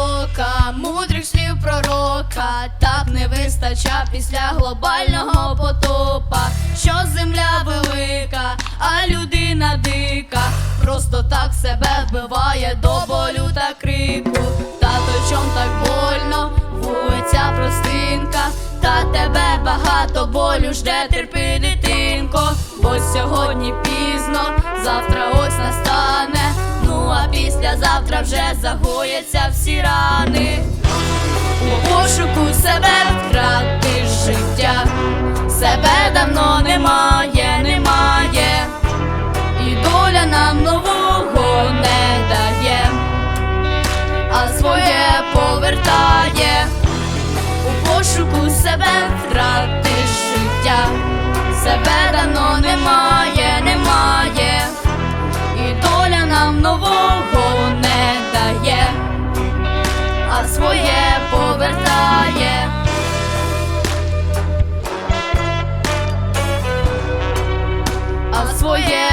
висока, мудрих слів пророка, так не вистача після глобального потопа, що земля велика, а людина дика, просто так себе вбиває до болю та крику. Тато чом так больно, вулиця простинка, та тебе багато болю жде терпи, дитинко, бо сьогодні пізно, завтра ось настане. Післязавтра вже загояться всі рани. У пошуку себе втрати життя,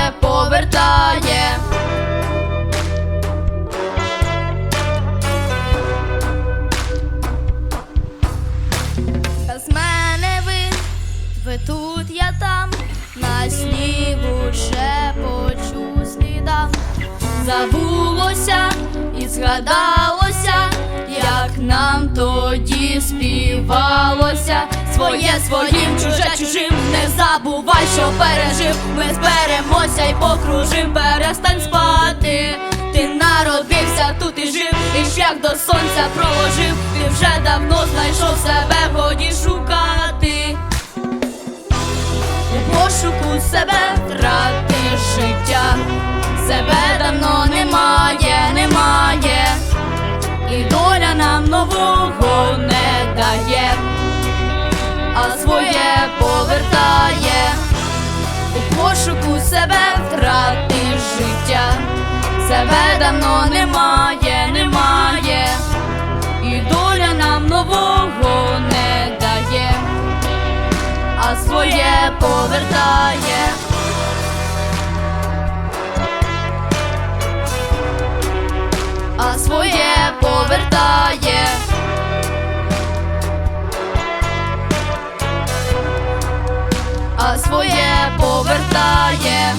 своє повертає. З мене ви, ви тут, я там, на снігу шепочу слідам. Забулося і згадалося, як нам тоді співалося. Своє своїм, чуже чужим, не забувай, що пережив. Ми зберемося і покружим, перестань спати. Ти народився тут і жив, і шлях до сонця проложив. Ти вже давно знайшов себе, годі шукати. У пошуку себе втратиш життя, себе давно немає, немає, і доля нам нового не дає а своє повертає. А своє повертає. А своє повертає.